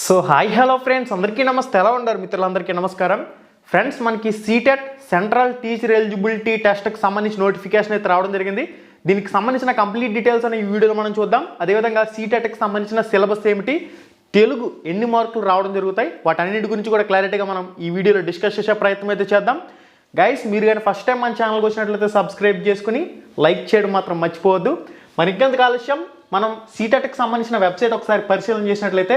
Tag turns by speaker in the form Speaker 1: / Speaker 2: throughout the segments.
Speaker 1: So hi hello friends అందరికీ నమస్తే. ఎలా ఉన్నారు మిత్రులందరికీ నమస్కారం? ఫ్రెండ్స్ మనకి సీటెట్ సెంట్రల్ టీచర్ ఎలిజిబిలిటీ టెస్ట్కి సంబంధించి నోటిఫికేషన్ అయితే రావడం జరిగింది. దీనికి సంబంధించిన కంప్లీట్ డీటెయిల్స్ అనే ఈ వీడియోలో మనం చూద్దాం. అదేవిధంగా సీటెట్కి సంబంధించిన సిలబస్ ఏమిటి తెలుగు ఎన్ని మార్కులు రావడం జరుగుతాయి వాటన్నిటి గురించి కూడా క్లారిటీగా మనం ఈ వీడియోలో డిస్కస్ చేసే ప్రయత్నం అయితే చేద్దాం. గైస్ మీరు కానీ ఫస్ట్ టైం మన ఛానల్కి వచ్చినట్లయితే సబ్స్క్రైబ్ చేసుకుని లైక్ చేయడం మాత్రం మర్చిపోవద్దు. మరి ఇంకెంత ఆలస్యం మనం సీటెట్కి సంబంధించిన వెబ్సైట్ ఒకసారి పరిశీలన చేసినట్లయితే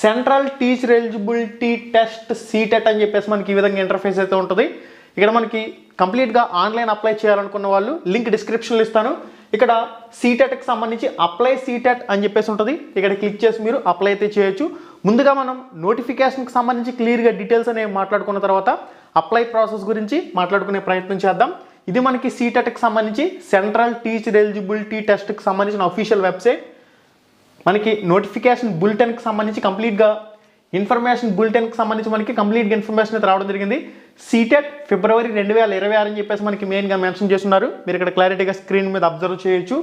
Speaker 1: central teacher eligibility test CTET అని చెప్పేసి మనకి ఈ విధంగా ఇంటర్ఫేస్ అయితే ఉంటుంది. ఇక్కడ మనకి కంప్లీట్గా ఆన్లైన్ అప్లై చేయాలనుకున్న వాళ్ళు లింక్ డిస్క్రిప్షన్లో ఇస్తాను. ఇక్కడ సీటెట్కి సంబంధించి అప్లై సీటెట్ అని చెప్పేసి ఉంటుంది. ఇక్కడ క్లిక్ చేసి మీరు అప్లై అయితే చేయొచ్చు. ముందుగా మనం నోటిఫికేషన్కి సంబంధించి క్లియర్గా డీటెయిల్స్ అనేవి మాట్లాడుకున్న తర్వాత అప్లై ప్రాసెస్ గురించి మాట్లాడుకునే ప్రయత్నం చేద్దాం. ఇది మనకి సీటెట్కి సంబంధించి సెంట్రల్ టీచర్ ఎలిజిబిలిటీ టెస్ట్కి సంబంధించిన అఫీషియల్ వెబ్సైట్ మనకి నోటిఫికేషన్ బులెటిన్కి సంబంధించి కంప్లీట్గా ఇన్ఫర్మేషన్ బులెటిన్కి సంబంధించి మనకి కంప్లీట్గా ఇన్ఫర్మేషన్ అయితే రావడం జరిగింది. సీటెట్ ఫిబ్రవరి రెండు వేల ఇరవై ఆరు అని చెప్పేసి మనకి మెయిన్గా మెన్షన్ చేస్తున్నారు. మీరు ఇక్కడ క్లారిటీగా స్క్రీన్ మీద అబ్జర్వ్ చేయొచ్చు.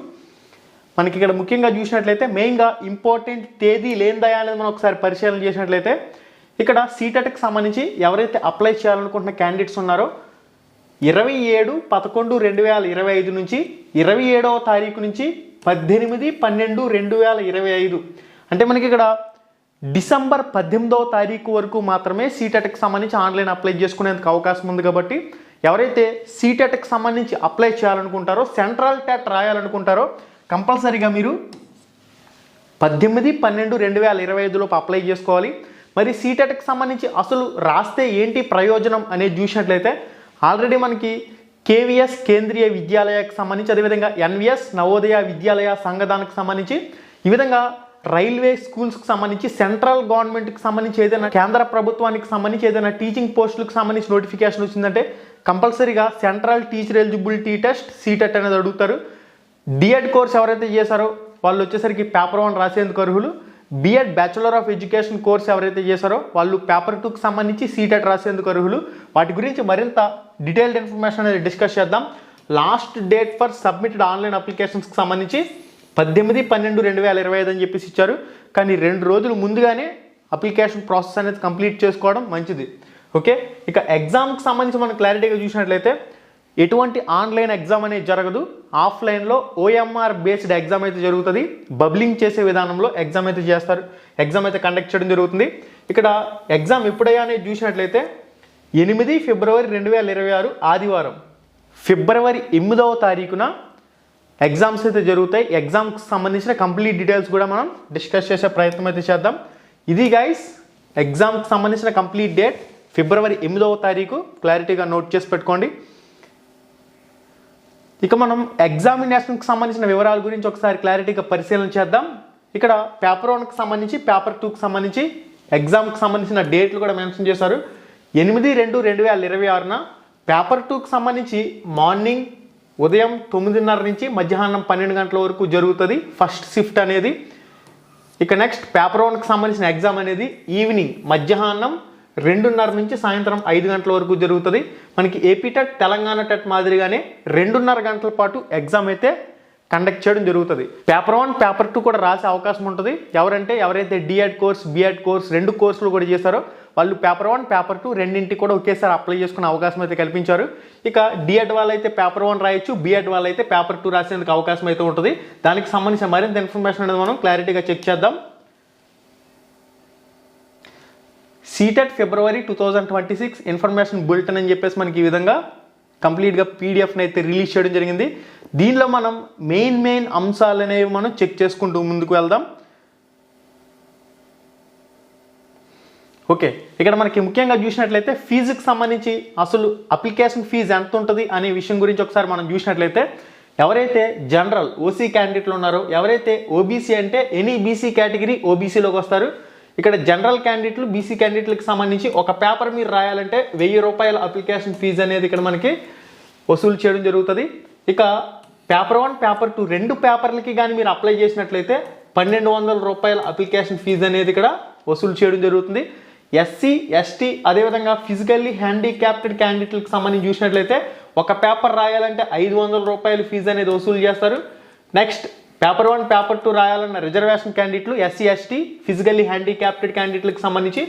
Speaker 1: మనకి ఇక్కడ ముఖ్యంగా చూసినట్లయితే మెయిన్గా ఇంపార్టెంట్ తేదీ లేనిదయా అనేది మనం ఒకసారి పరిశీలన చేసినట్లయితే ఇక్కడ సీటెట్కి సంబంధించి ఎవరైతే అప్లై చేయాలనుకుంటున్న క్యాండిడేట్స్ ఉన్నారో ఇరవై ఏడు పదకొండు రెండు వేల ఇరవై ఐదు నుంచి ఇరవై ఏడవ తారీఖు నుంచి పద్దెనిమిది పన్నెండు రెండు వేల ఇరవై ఐదు. అంటే మనకి ఇక్కడ డిసెంబర్ పద్దెనిమిదవ తారీఖు వరకు మాత్రమే సీటెట్కి సంబంధించి ఆన్లైన్ అప్లై చేసుకునేందుకు అవకాశం ఉంది కాబట్టి ఎవరైతే సీటెట్కి సంబంధించి అప్లై చేయాలనుకుంటారో సెంట్రల్ టెట్ రాయాలనుకుంటారో కంపల్సరీగా మీరు పద్దెనిమిది పన్నెండు రెండు వేల ఇరవై ఐదులోపు అప్లై చేసుకోవాలి. మరి సీటెట్కి సంబంధించి అసలు రాస్తే ఏంటి ప్రయోజనం అనేది చూసినట్లయితే ఆల్రెడీ మనకి కేవీఎస్ కేంద్రీయ విద్యాలయకు సంబంధించి అదేవిధంగా ఎన్విఎస్ నవోదయ విద్యాలయ సంఘదానికి సంబంధించి ఈ విధంగా రైల్వే స్కూల్స్కి సంబంధించి సెంట్రల్ గవర్నమెంట్కి సంబంధించి ఏదైనా కేంద్ర ప్రభుత్వానికి సంబంధించి ఏదైనా టీచింగ్ పోస్టులకు సంబంధించి నోటిఫికేషన్ వచ్చిందంటే కంపల్సరీగా central teacher eligibility test CTET అనేది అడుగుతారు. డిఎడ్ కోర్స్ ఎవరైతే చేశారో వాళ్ళు వచ్చేసరికి పేపర్ వన్ రాసేందుకు అర్హులు. BEd bachelor of education course ఎవరైతే చేశారో వాళ్ళు పేపర్ టూకి సంబంధించి సీటెట్ రాసేందుకు అర్హులు. వాటి గురించి మరింత డీటెయిల్డ్ ఇన్ఫర్మేషన్ అనేది డిస్కస్ చేద్దాం. Last date for submitted online అప్లికేషన్స్కి సంబంధించి పద్దెనిమిది పన్నెండు రెండు వేల ఇరవై ఐదు అని చెప్పేసి ఇచ్చారు. కానీ రెండు రోజులు ముందుగానే అప్లికేషన్ ప్రాసెస్ అనేది కంప్లీట్ చేసుకోవడం మంచిది. ఓకే ఇక ఎగ్జామ్కి సంబంధించి మనం క్లారిటీగా చూసినట్లయితే ఎటువంటి ఆన్లైన్ ఎగ్జామ్ అనేది జరగదు. ఆఫ్లైన్లో ఓఎంఆర్ బేస్డ్ ఎగ్జామ్ అయితే జరుగుతుంది. బబ్లింగ్ చేసే విధానంలో ఎగ్జామ్ అయితే చేస్తారు. ఎగ్జామ్ అయితే కండక్ట్ చేయడం జరుగుతుంది. ఇక్కడ ఎగ్జామ్ ఎప్పుడయ్యా అనేది చూసినట్లయితే ఎనిమిది ఫిబ్రవరి రెండు వేల ఇరవై ఆరు ఆదివారం ఫిబ్రవరి ఎనిమిదవ తారీఖున ఎగ్జామ్స్ అయితే జరుగుతాయి. ఎగ్జామ్కి సంబంధించిన కంప్లీట్ డీటెయిల్స్ కూడా మనం డిస్కస్ చేసే ప్రయత్నం అయితే చేద్దాం. ఇది గైస్ ఎగ్జామ్కి సంబంధించిన కంప్లీట్ డేట్ ఫిబ్రవరి ఎనిమిదవ తారీఖు. క్లారిటీగా నోట్ చేసి పెట్టుకోండి. ఇక మనం ఎగ్జామినేషన్కి సంబంధించిన వివరాల గురించి ఒకసారి క్లారిటీగా పరిశీలన చేద్దాం. ఇక్కడ పేపర్ వన్కి సంబంధించి పేపర్ టూకి సంబంధించి ఎగ్జామ్కి సంబంధించిన డేట్లు కూడా మెన్షన్ చేశారు. ఎనిమిది రెండు రెండు వేల ఇరవై ఆరున పేపర్ టూకి సంబంధించి మార్నింగ్ ఉదయం తొమ్మిదిన్నర నుంచి మధ్యాహ్నం పన్నెండు గంటల వరకు జరుగుతుంది ఫస్ట్ షిఫ్ట్ అనేది. ఇక నెక్స్ట్ పేపర్ వన్కి సంబంధించిన ఎగ్జామ్ అనేది ఈవినింగ్ మధ్యాహ్నం రెండున్నర నుంచి సాయంత్రం ఐదు గంటల వరకు జరుగుతుంది. మనకి ఏపీ టెట్ తెలంగాణ టెట్ మాదిరిగానే రెండున్నర గంటల పాటు ఎగ్జామ్ అయితే కండక్ట్ చేయడం జరుగుతుంది. పేపర్ వన్ పేపర్ టూ కూడా రాసే అవకాశం ఉంటుంది. ఎవరంటే ఎవరైతే డిఎడ్ కోర్స్ బిఎడ్ కోర్స్ రెండు కోర్సులు కూడా చేశారో వాళ్ళు పేపర్ వన్ పేపర్ టూ రెండింటికి కూడా ఒకేసారి అప్లై చేసుకునే అవకాశం అయితే కల్పించారు. ఇక డిఎడ్ వాళ్ళైతే పేపర్ వన్ రాయొచ్చు బిఎడ్ వాళ్ళైతే పేపర్ టూ రాసేందుకు అవకాశం అయితే ఉంటుంది. దానికి సంబంధించిన మరింత ఇన్ఫర్మేషన్ అనేది మనం క్లారిటీగా చెక్ చేద్దాం. CTET February two thousand twenty six information bulletin అని చెప్పేసి మనకి ఈ విధంగా కంప్లీట్గా పీడిఎఫ్ని అయితే రిలీజ్ చేయడం జరిగింది. దీనిలో మనం మెయిన్ మెయిన్ అంశాలు అనేవి మనం చెక్ చేసుకుంటూ ముందుకు వెళ్దాం. ఓకే ఇక్కడ మనకి ముఖ్యంగా చూసినట్లయితే ఫీజుకి సంబంధించి అసలు అప్లికేషన్ ఫీజు ఎంత ఉంటుంది అనే విషయం గురించి ఒకసారి మనం చూసినట్లయితే ఎవరైతే జనరల్ ఓసీ క్యాండిడేట్లు ఉన్నారో ఎవరైతే ఓబీసీ అంటే ఎనీ బీసీ కేటగిరీ ఓబీసీలోకి వస్తారు ఇక్కడ జనరల్ క్యాండిడేట్లు బీసీ క్యాండిడేట్లకు సంబంధించి ఒక పేపర్ మీరు రాయాలంటే వెయ్యి రూపాయల అప్లికేషన్ ఫీజు అనేది ఇక్కడ మనకి వసూలు చేయడం జరుగుతుంది. ఇక పేపర్ వన్ పేపర్ టూ రెండు పేపర్లకి కానీ మీరు అప్లై చేసినట్లయితే పన్నెండు వందల రూపాయల అప్లికేషన్ ఫీజు అనేది ఇక్కడ వసూలు చేయడం జరుగుతుంది. ఎస్సీ ఎస్టీ అదేవిధంగా ఫిజికల్లీ హ్యాండిక్యాప్టెడ్ క్యాండిడేట్లకు సంబంధించి చూసినట్లయితే ఒక పేపర్ రాయాలంటే ఐదు వందల రూపాయల ఫీజు అనేది వసూలు చేస్తారు. Next paper one paper two రాయాలన్న reservation క్యాండిడేట్లు ఎస్సీ ఎస్టీ ఫిజికల్లీ హ్యాండిక్యాప్టెడ్ క్యాండిడేట్లకు సంబంధించి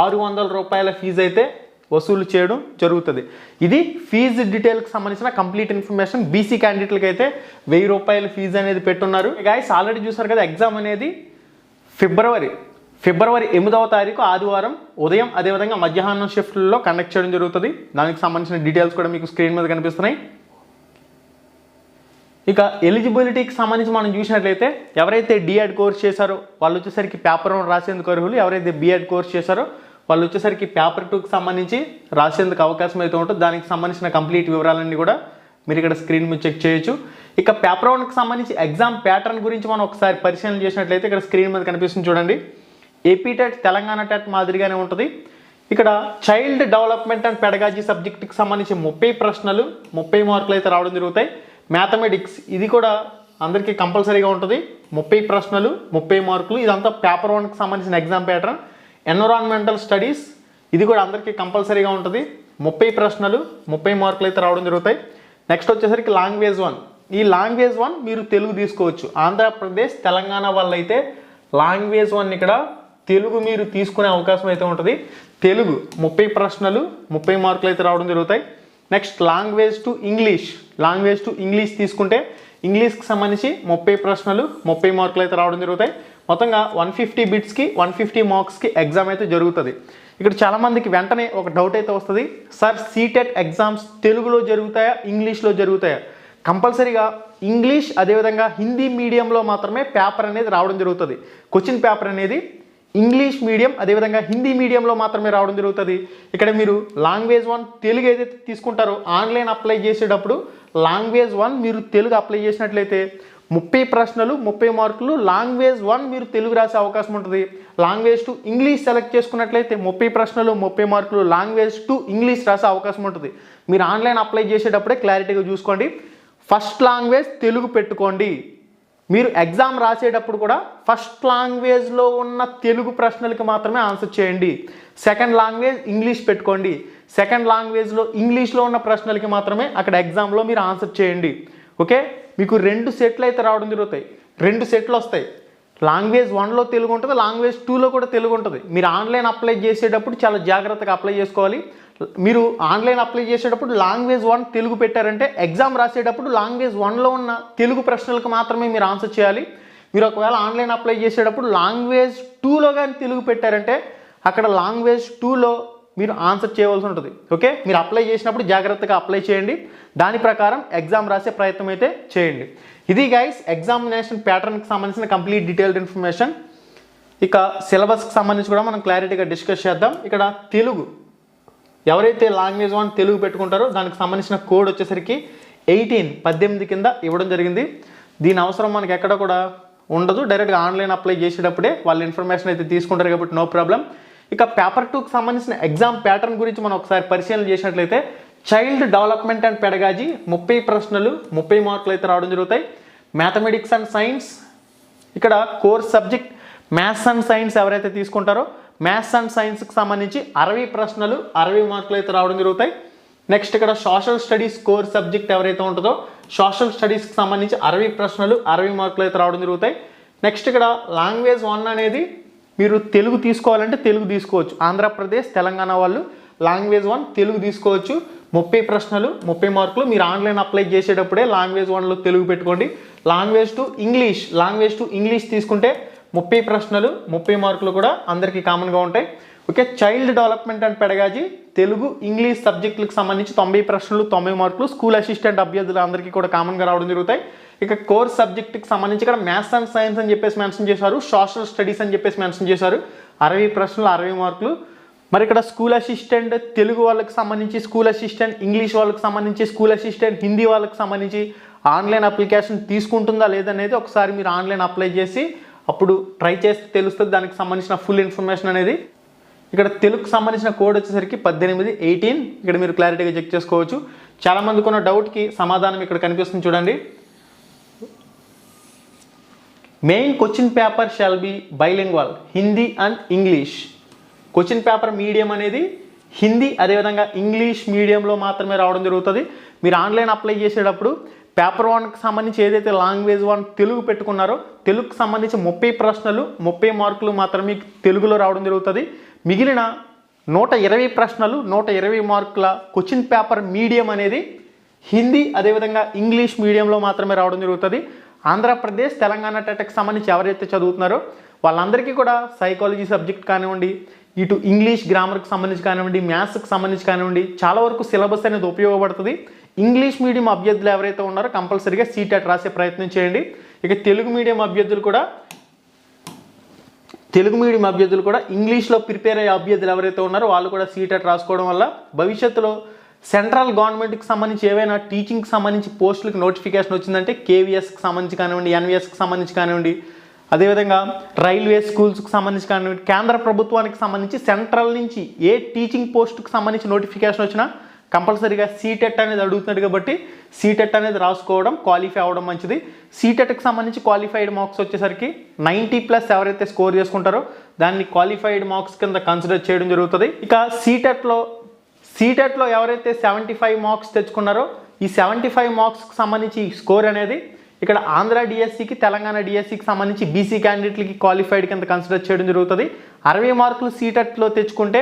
Speaker 1: ఆరు వందల రూపాయల ఫీజు అయితే వసూలు చేయడం జరుగుతుంది. ఇది ఫీజు డీటెయిల్కి సంబంధించిన కంప్లీట్ ఇన్ఫర్మేషన్. బీసీ క్యాండిడేట్లకి అయితే వెయ్యి రూపాయల ఫీజు అనేది పెట్టున్నారు. గాయస్ ఆల్రెడీ చూసారు కదా ఎగ్జామ్ అనేది ఫిబ్రవరి ఫిబ్రవరి ఎనిమిదవ తారీఖు ఆదివారం ఉదయం అదేవిధంగా మధ్యాహ్నం షిఫ్ట్లో కండక్ట్ చేయడం జరుగుతుంది. దానికి సంబంధించిన డీటెయిల్స్ కూడా మీకు స్క్రీన్ మీద కనిపిస్తున్నాయి. ఇక ఎలిజిబిలిటీకి సంబంధించి మనం చూసినట్లయితే ఎవరైతే డిఎడ్ కోర్స్ చేశారో వాళ్ళు వచ్చేసరికి పేపర్ వన్ రాసేందుకు అర్హులు. ఎవరైతే బిఎడ్ కోర్స్ చేశారో వాళ్ళు వచ్చేసరికి పేపర్ టూకి సంబంధించి రాసేందుకు అవకాశం అయితే ఉంటుంది. దానికి సంబంధించిన కంప్లీట్ వివరాలన్నీ కూడా మీరు ఇక్కడ స్క్రీన్ మీద చెక్ చేయొచ్చు. ఇక పేపర్ వన్కి సంబంధించి ఎగ్జామ్ ప్యాటర్న్ గురించి మనం ఒకసారి పరిశీలన చేసినట్లయితే ఇక్కడ స్క్రీన్ మీద కనిపిస్తుంది చూడండి. ఏపీ టెట్ తెలంగాణ టెట్ మాదిరిగానే ఉంటుంది. ఇక్కడ చైల్డ్ డెవలప్మెంట్ అండ్ పెడగాజీ సబ్జెక్ట్కి సంబంధించి ముప్పై ప్రశ్నలు ముప్పై మార్కులు అయితే రావడం జరుగుతాయి. మ్యాథమెటిక్స్ ఇది కూడా అందరికీ కంపల్సరీగా ఉంటుంది. ముప్పై ప్రశ్నలు ముప్పై మార్కులు ఇదంతా పేపర్ వన్కి సంబంధించిన ఎగ్జామ్ ప్యాటర్న్ ఎన్విరాన్మెంటల్ స్టడీస్ ఇది కూడా అందరికీ కంపల్సరీగా ఉంటుంది. ముప్పై ప్రశ్నలు ముప్పై మార్కులు అయితే రావడం జరుగుతాయి. నెక్స్ట్ వచ్చేసరికి లాంగ్వేజ్ వన్ ఈ లాంగ్వేజ్ వన్ మీరు తెలుగు తీసుకోవచ్చు. ఆంధ్రప్రదేశ్ తెలంగాణ వాళ్ళు అయితే లాంగ్వేజ్ వన్ ఇక్కడ తెలుగు మీరు తీసుకునే అవకాశం అయితే ఉంటుంది. తెలుగు ముప్పై ప్రశ్నలు ముప్పై మార్కులు అయితే రావడం జరుగుతాయి. Next language two English language two English తీసుకుంటే ఇంగ్లీష్కి సంబంధించి ముప్పై ప్రశ్నలు ముప్పై మార్కులు అయితే రావడం జరుగుతాయి. మొత్తంగా వన్ ఫిఫ్టీ బిట్స్కి వన్ ఫిఫ్టీ మార్క్స్కి ఎగ్జామ్ అయితే జరుగుతుంది. ఇక్కడ చాలామందికి వెంటనే ఒక డౌట్ అయితే వస్తుంది. సార్ సీటెట్ ఎగ్జామ్స్ తెలుగులో జరుగుతాయా ఇంగ్లీష్లో జరుగుతాయా? కంపల్సరీగా ఇంగ్లీష్ అదేవిధంగా హిందీ మీడియంలో మాత్రమే పేపర్ అనేది రావడం జరుగుతుంది. క్వశ్చన్ పేపర్ అనేది ఇంగ్లీష్ మీడియం అదేవిధంగా హిందీ మీడియంలో మాత్రమే రావడం జరుగుతుంది. ఇక్కడ మీరు లాంగ్వేజ్ వన్ తెలుగు ఏదైతే తీసుకుంటారో ఆన్లైన్ అప్లై చేసేటప్పుడు లాంగ్వేజ్ వన్ మీరు తెలుగు అప్లై చేసినట్లయితే ముప్పై ప్రశ్నలు ముప్పై మార్కులు లాంగ్వేజ్ వన్ మీరు తెలుగు రాసే అవకాశం ఉంటుంది. లాంగ్వేజ్ టు ఇంగ్లీష్ సెలెక్ట్ చేసుకున్నట్లయితే ముప్పై ప్రశ్నలు ముప్పై మార్కులు లాంగ్వేజ్ టు ఇంగ్లీష్ రాసే అవకాశం ఉంటుంది. మీరు ఆన్లైన్ అప్లై చేసేటప్పుడే క్లారిటీగా చూసుకోండి. ఫస్ట్ లాంగ్వేజ్ తెలుగు పెట్టుకోండి. మీరు ఎగ్జామ్ రాసేటప్పుడు కూడా ఫస్ట్ లాంగ్వేజ్లో ఉన్న తెలుగు ప్రశ్నలకి మాత్రమే ఆన్సర్ చేయండి. సెకండ్ లాంగ్వేజ్ ఇంగ్లీష్ పెట్టుకోండి. సెకండ్ లాంగ్వేజ్లో ఇంగ్లీష్లో ఉన్న ప్రశ్నలకి మాత్రమే అక్కడ ఎగ్జామ్లో మీరు ఆన్సర్ చేయండి. ఓకే మీకు రెండు సెట్లు అయితే రావడం జరుగుతాయి. రెండు సెట్లు వస్తాయి. లాంగ్వేజ్ వన్లో తెలుగు ఉంటుంది లాంగ్వేజ్ టూలో కూడా తెలుగు ఉంటుంది. మీరు ఆన్లైన్ అప్లై చేసేటప్పుడు చాలా జాగ్రత్తగా అప్లై చేసుకోవాలి. మీరు ఆన్లైన్ అప్లై చేసేటప్పుడు లాంగ్వేజ్ వన్ తెలుగు పెట్టారంటే ఎగ్జామ్ రాసేటప్పుడు లాంగ్వేజ్ వన్లో ఉన్న తెలుగు ప్రశ్నలకు మాత్రమే మీరు ఆన్సర్ చేయాలి. మీరు ఒకవేళ ఆన్లైన్ అప్లై చేసేటప్పుడు లాంగ్వేజ్ టూలో కానీ తెలుగు పెట్టారంటే అక్కడ లాంగ్వేజ్ టూలో మీరు ఆన్సర్ చేయవలసి ఉంటుంది. ఓకే? మీరు అప్లై చేసినప్పుడు జాగ్రత్తగా అప్లై చేయండి. దాని ప్రకారం ఎగ్జామ్ రాసే ప్రయత్నం అయితే చేయండి. ఇది గైస్ ఎగ్జామినేషన్ ప్యాటర్న్కి సంబంధించిన కంప్లీట్ డీటెయిల్డ్ ఇన్ఫర్మేషన్ ఇక సిలబస్కి సంబంధించి కూడా మనం క్లారిటీగా డిస్కస్ చేద్దాం. ఇక్కడ తెలుగు ఎవరైతే లాంగ్వేజ్ వన్ తెలుగు పెట్టుకుంటారో దానికి సంబంధించిన కోడ్ వచ్చేసరికి ఎయిటీన్ పద్దెనిమిది కింద ఇవ్వడం జరిగింది. దీని అవసరం మనకి ఎక్కడ కూడా ఉండదు. డైరెక్ట్గా ఆన్లైన్ అప్లై చేసేటప్పుడే వాళ్ళ ఇన్ఫర్మేషన్ అయితే తీసుకుంటారు కాబట్టి నో ప్రాబ్లం. ఇక పేపర్ టూకి సంబంధించిన ఎగ్జామ్ ప్యాటర్న్ గురించి మనం ఒకసారి పరిశీలన చేసినట్లయితే చైల్డ్ డెవలప్మెంట్ అండ్ పెడగాజీ ముప్పై ప్రశ్నలు ముప్పై మార్కులు అయితే రావడం జరుగుతాయి. మ్యాథమెటిక్స్ అండ్ సైన్స్ ఇక్కడ course subject maths and science ఎవరైతే తీసుకుంటారో మ్యాథ్స్ అండ్ సైన్స్కి సంబంధించి అరవై ప్రశ్నలు అరవై మార్కులు అయితే రావడం జరుగుతాయి. నెక్స్ట్ ఇక్కడ సోషల్ స్టడీస్ కోర్ సబ్జెక్ట్ ఎవరైతే ఉంటుందో సోషల్ స్టడీస్కి సంబంధించి అరవై ప్రశ్నలు అరవై మార్కులు అయితే రావడం జరుగుతాయి. నెక్స్ట్ ఇక్కడ లాంగ్వేజ్ వన్ అనేది మీరు తెలుగు తీసుకోవాలంటే తెలుగు తీసుకోవచ్చు. ఆంధ్రప్రదేశ్ తెలంగాణ వాళ్ళు లాంగ్వేజ్ వన్ తెలుగు తీసుకోవచ్చు. ముప్పై ప్రశ్నలు ముప్పై మార్కులు మీరు ఆన్లైన్ అప్లై చేసేటప్పుడే లాంగ్వేజ్ వన్లో తెలుగు పెట్టుకోండి. Language two English language two English తీసుకుంటే ముప్పై ప్రశ్నలు ముప్పై మార్కులు కూడా అందరికీ కామన్గా ఉంటాయి. Okay child development and pedagogy Telugu English సబ్జెక్టులకు సంబంధించి తొంభై ప్రశ్నలు తొంభై మార్కులు స్కూల్ అసిస్టెంట్ అభ్యర్థులు అందరికీ కూడా కామన్గా రావడం జరుగుతాయి. ఇక కోర్స్ సబ్జెక్టుకి సంబంధించి ఇక్కడ మ్యాథ్స్ అండ్ సైన్స్ అని చెప్పేసి మెన్షన్ చేశారు సోషల్ స్టడీస్ అని చెప్పేసి మెన్షన్ చేశారు. అరవై ప్రశ్నలు అరవై మార్కులు. మరి ఇక్కడ స్కూల్ అసిస్టెంట్ తెలుగు వాళ్ళకి సంబంధించి స్కూల్ అసిస్టెంట్ ఇంగ్లీష్ వాళ్ళకి సంబంధించి స్కూల్ అసిస్టెంట్ హిందీ వాళ్ళకి సంబంధించి ఆన్లైన్ అప్లికేషన్ తీసుకుంటుందా లేదనేది ఒకసారి మీరు ఆన్లైన్ అప్లై చేసి అప్పుడు ట్రై చేస్తే తెలుస్తుంది దానికి సంబంధించిన ఫుల్ ఇన్ఫర్మేషన్ అనేది. ఇక్కడ తెలుగుకు సంబంధించిన కోడ్ వచ్చేసరికి పద్దెనిమిది ఎయిటీన్ ఇక్కడ మీరు క్లారిటీగా చెక్ చేసుకోవచ్చు. చాలామందికి ఉన్న డౌట్కి సమాధానం ఇక్కడ కనిపిస్తుంది చూడండి. Main question paper shall be bilingual Hindi and English question paper medium అనేది హిందీ అదేవిధంగా ఇంగ్లీష్ మీడియంలో మాత్రమే రావడం జరుగుతుంది. మీరు ఆన్లైన్ అప్లై చేసేటప్పుడు పేపర్ వన్కి సంబంధించి ఏదైతే లాంగ్వేజ్ వన్ తెలుగు పెట్టుకున్నారో తెలుగుకు సంబంధించి ముప్పై ప్రశ్నలు ముప్పై మార్కులు మాత్రమే తెలుగులో రావడం జరుగుతుంది. మిగిలిన నూట ఇరవై ప్రశ్నలు నూట ఇరవై మార్కుల క్వశ్చన్ పేపర్ మీడియం అనేది హిందీ అదేవిధంగా ఇంగ్లీష్ మీడియంలో మాత్రమే రావడం జరుగుతుంది. ఆంధ్రప్రదేశ్ తెలంగాణ టెట్కి సంబంధించి ఎవరైతే చదువుతున్నారో వాళ్ళందరికీ కూడా సైకాలజీ సబ్జెక్ట్ కానివ్వండి ఇటు ఇంగ్లీష్ గ్రామర్కి సంబంధించి కానివ్వండి మ్యాథ్స్కి సంబంధించి కానివ్వండి చాలా వరకు సిలబస్ అనేది ఉపయోగపడుతుంది. ఇంగ్లీష్ మీడియం అభ్యర్థులు ఎవరైతే ఉన్నారో కంపల్సరీగా సీటెట్ రాసే ప్రయత్నం చేయండి. ఇక తెలుగు మీడియం అభ్యర్థులు కూడా తెలుగు మీడియం అభ్యర్థులు కూడా ఇంగ్లీష్లో ప్రిపేర్ అయ్యే అభ్యర్థులు ఎవరైతే ఉన్నారో వాళ్ళు కూడా సీటెట్ రాసుకోవడం వల్ల భవిష్యత్తులో సెంట్రల్ గవర్నమెంట్కి సంబంధించి ఏవైనా టీచింగ్కి సంబంధించి పోస్టులకు నోటిఫికేషన్ వచ్చిందంటే కేవీఎస్కి సంబంధించి కానివ్వండి ఎన్వీఎస్కి సంబంధించి కానివ్వండి అదేవిధంగా రైల్వే స్కూల్స్కి సంబంధించి కానివ్వండి కేంద్ర ప్రభుత్వానికి సంబంధించి సెంట్రల్ నుంచి ఏ టీచింగ్ పోస్ట్కి సంబంధించి నోటిఫికేషన్ వచ్చినా కంపల్సరీగా సీటెట్ అనేది అడుగుతున్నాడు కాబట్టి సీటెట్ అనేది రాసుకోవడం క్వాలిఫై అవ్వడం మంచిది. సీటెట్కి సంబంధించి క్వాలిఫైడ్ మార్క్స్ వచ్చేసరికి నైంటీ ప్లస్ ఎవరైతే స్కోర్ చేసుకుంటారో దాన్ని క్వాలిఫైడ్ మార్క్స్ కింద కన్సిడర్ చేయడం జరుగుతుంది. ఇక సీటెట్లో సీటెట్లో ఎవరైతే సెవెంటీ ఫైవ్ మార్క్స్ తెచ్చుకున్నారో ఈ సెవెంటీ ఫైవ్ మార్క్స్కి సంబంధించి స్కోర్ అనేది ఇక్కడ ఆంధ్ర డిఎస్సికి తెలంగాణ డిఎస్సికి సంబంధించి బీసీ క్యాండిడేట్లకి క్వాలిఫైడ్ కింద కన్సిడర్ చేయడం జరుగుతుంది. అరవై మార్కులు సీటెట్లో తెచ్చుకుంటే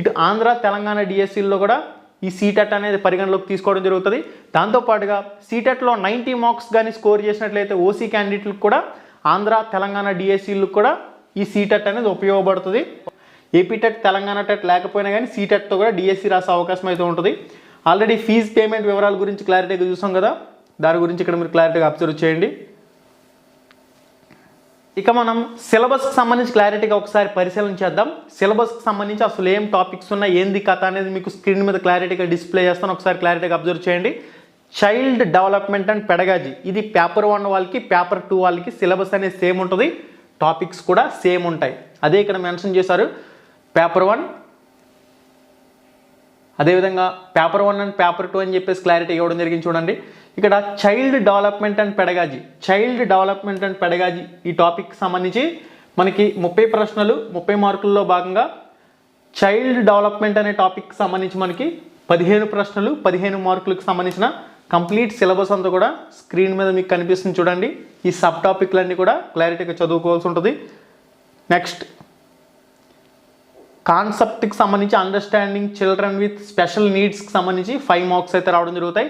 Speaker 1: ఇటు ఆంధ్ర తెలంగాణ డిఎస్సీల్లో కూడా ఈ సీటెట్ అనేది పరిగణలోకి తీసుకోవడం జరుగుతుంది. దాంతోపాటుగా సీటెట్లో నైంటీ మార్క్స్ కానీ స్కోర్ చేసినట్లయితే ఓసీ క్యాండిడేట్లకు కూడా ఆంధ్ర తెలంగాణ డిఎస్సీలకు కూడా ఈ సీటెట్ అనేది ఉపయోగపడుతుంది. ఏపీ టెట్ తెలంగాణ టెట్ లేకపోయినా కానీ సీటెట్తో కూడా డిఎస్సి రాసే అవకాశం అయితే ఉంటుంది. ఆల్రెడీ ఫీజు పేమెంట్ వివరాల గురించి క్లారిటీగా చూసాం కదా. దాని గురించి ఇక్కడ మీరు క్లారిటీగా అబ్జర్వ్ చేయండి. ఇక మనం సిలబస్కి సంబంధించి క్లారిటీగా ఒకసారి పరిశీలన చేద్దాం. సిలబస్కి సంబంధించి అసలు ఏం టాపిక్స్ ఉన్నాయి ఏంది కథ అనేది మీకు స్క్రీన్ మీద క్లారిటీగా డిస్ప్లే చేస్తాను. ఒకసారి క్లారిటీగా అబ్జర్వ్ చేయండి. Child development and pedagogy. ఇది పేపర్ వన్ వాళ్ళకి పేపర్ టూ వాళ్ళకి సిలబస్ అనేది సేమ్ ఉంటుంది. టాపిక్స్ కూడా సేమ్ ఉంటాయి. అదే ఇక్కడ మెన్షన్ చేశారు. Paper one. అదేవిధంగా paper one and paper two అని చెప్పేసి క్లారిటీ ఇవ్వడం జరిగింది చూడండి. ఇక్కడ child development and pedagogy child development and pedagogy ఈ టాపిక్ సంబంధించి మనకి ముప్పై ప్రశ్నలు ముప్పై మార్కుల్లో భాగంగా చైల్డ్ డెవలప్మెంట్ అనే టాపిక్ సంబంధించి మనకి పదిహేను ప్రశ్నలు పదిహేను మార్కులకు సంబంధించిన కంప్లీట్ సిలబస్ అంతా కూడా స్క్రీన్ మీద మీకు కనిపిస్తుంది చూడండి. ఈ సబ్ టాపిక్లన్నీ కూడా క్లారిటీగా చదువుకోవాల్సి ఉంటుంది. నెక్స్ట్ కాన్సెప్ట్కి సంబంధించి అండర్స్టాండింగ్ చిల్డ్రన్ విత్ స్పెషల్ నీడ్స్కి సంబంధించి ఫైవ్ మార్క్స్ అయితే రావడం జరుగుతాయి.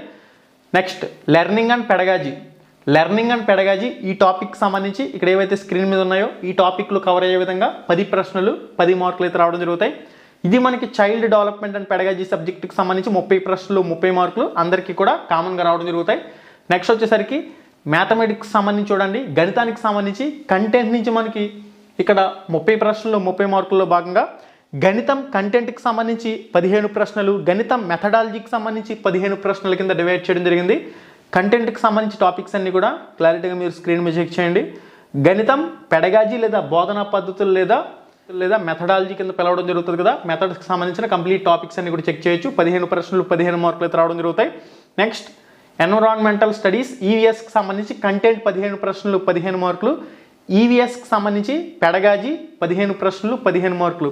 Speaker 1: Next learning and pedagogy learning and pedagogy ఈ టాపిక్ సంబంధించి ఇక్కడ ఏవైతే స్క్రీన్ మీద ఉన్నాయో ఈ టాపిక్లు కవర్ అయ్యే విధంగా పది ప్రశ్నలు పది మార్కులు అయితే రావడం జరుగుతాయి. ఇది మనకి చైల్డ్ డెవలప్మెంట్ అండ్ పెడగాజీ సబ్జెక్ట్కి సంబంధించి ముప్పై ప్రశ్నలు ముప్పై మార్కులు అందరికీ కూడా కామన్గా రావడం జరుగుతాయి. నెక్స్ట్ వచ్చేసరికి మ్యాథమెటిక్స్ సంబంధించి చూడండి. గణితానికి సంబంధించి కంటెంట్ నుంచి మనకి ఇక్కడ ముప్పై ప్రశ్నలు ముప్పై మార్కుల్లో భాగంగా గణితం కంటెంట్కి సంబంధించి పదిహేను ప్రశ్నలు గణితం మెథడాలజీకి సంబంధించి పదిహేను ప్రశ్నల కింద డివైడ్ చేయడం జరిగింది. కంటెంట్కి సంబంధించి టాపిక్స్ అన్నీ కూడా క్లారిటీగా మీరు స్క్రీన్ మీద చెక్ చేయండి. గణితం పెడగాజీ లేదా బోధనా పద్ధతులు లేదా లేదా మెథడాలజీ కింద పిలవడం జరుగుతుంది కదా మెథడ్స్కి సంబంధించిన కంప్లీట్ టాపిక్స్ అన్ని కూడా చెక్ చేయొచ్చు. పదిహేను ప్రశ్నలు పదిహేను మార్కులు అయితే రావడం జరుగుతాయి. నెక్స్ట్ ఎన్విరాన్మెంటల్ స్టడీస్ ఈవీఎస్కి సంబంధించి కంటెంట్ పదిహేను ప్రశ్నలు పదిహేను మార్కులు. ఈవీఎస్కి సంబంధించి పెడగాజీ పదిహేను ప్రశ్నలు పదిహేను మార్కులు.